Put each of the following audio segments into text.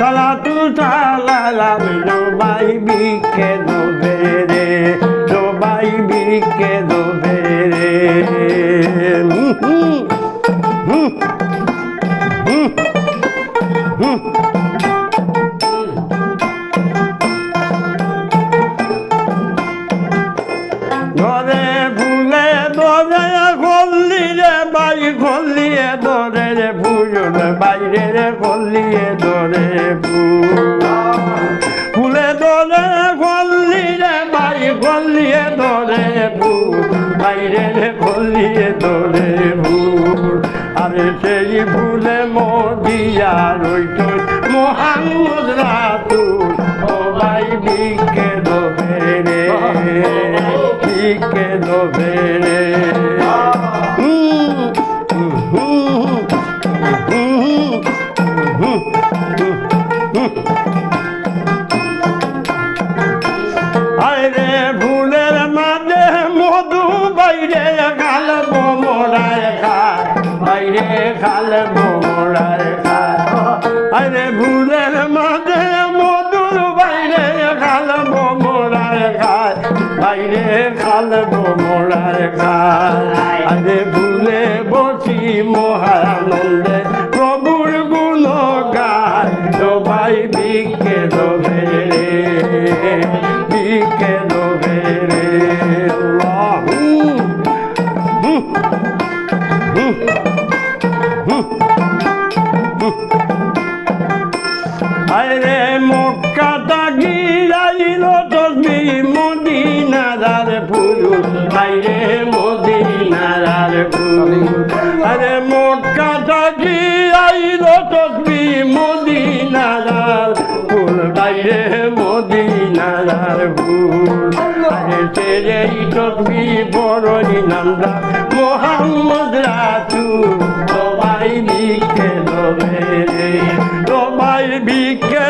সালা তু সালা জোবাই বিকে দোবে রে জোবাই বিকে দোবে রে। হুম, হুম, রে খল্লিয়ে ধরে ফুল ধরে খল্লি রে বাই খল্লিয়ে ধরে ফুল বাইরে রে খল্লিয়ে ধরে ফুল আরে সেই ফুলে মদিয়া রইত মোহাম্মদ রাতুল ও ভাই বিকে দোবে রে বিকে দোবে রে। আরে ফুলের মাঝে মধু বাইরে খাল মোমরায় খায় বাইরে খাল মোমরায় খায় আরে ফুলের মাঝে মধুর বাইরে খাল মোমরায় খায় বাইরে খাল মোমরায় আরে মক্কাটা গিরাইল তসবি মদিনার ফুল বাইরে মদিনার ফুল আরে মক্কাটা গিরাইল তসবি মদিনার ফুল বাইরে তেরেই তসবি বড়ই নামদা মোহাম্মদ রাসুল সবাই বিকে দবে রে, সবাই বিকে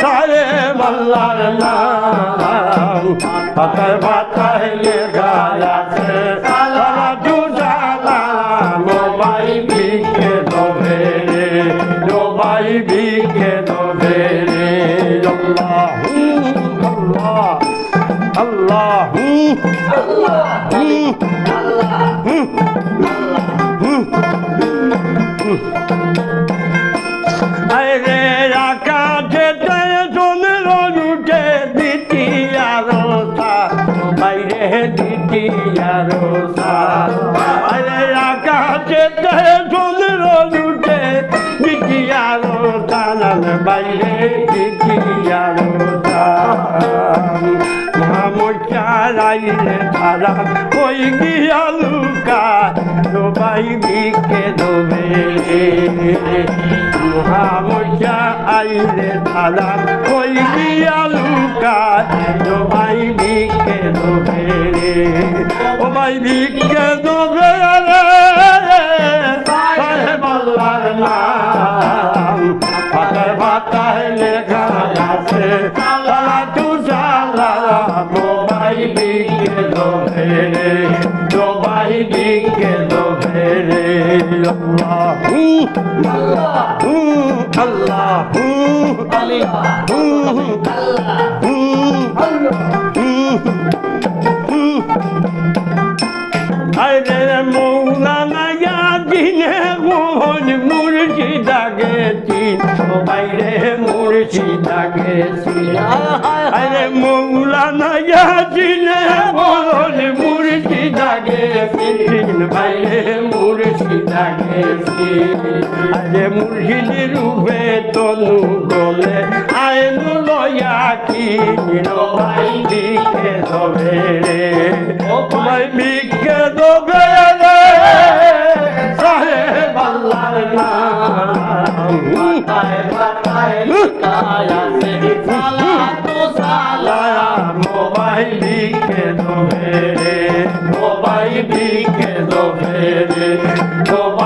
সারে মাল্লার নাম। পাতায় পাতায় লেখা আছে সবাই বিকে দবে রে বিকে দবে রে। আল্লাহ আল্লাহ আরে আকাশে সোনের রুটে দ্বিতীয় রোসা বাইরে রোসা আরে তারা ওই গিয়া লুকা? সবাই বিকে দোবে মহামুচা আইলে তারা ওই গিয়া লুকা? সবাই বিকে দোবে ও ভাই বিকে দোবে রে। সাহেব নাম পাতায় পাতায় লেখা আছে। আরে মৌলানা ইয়াদিনে মোহন মুর্শিদা গেছি বাইরে মুর্শিদা গেছি আরে মৌলানা ইয়াদিনে মোহন মুর্শিদা গেছি বাইরে মুর্শিদা গেছি আরে মুর্শিদ রূপে তনু গলে আইনু লয়া কি ভাই রে। ভাই বিকে দবে রে সাহেব আল্লাহর নাম। লুকায়া মোবাইল দবে রে। মোবাইল বিকে দবে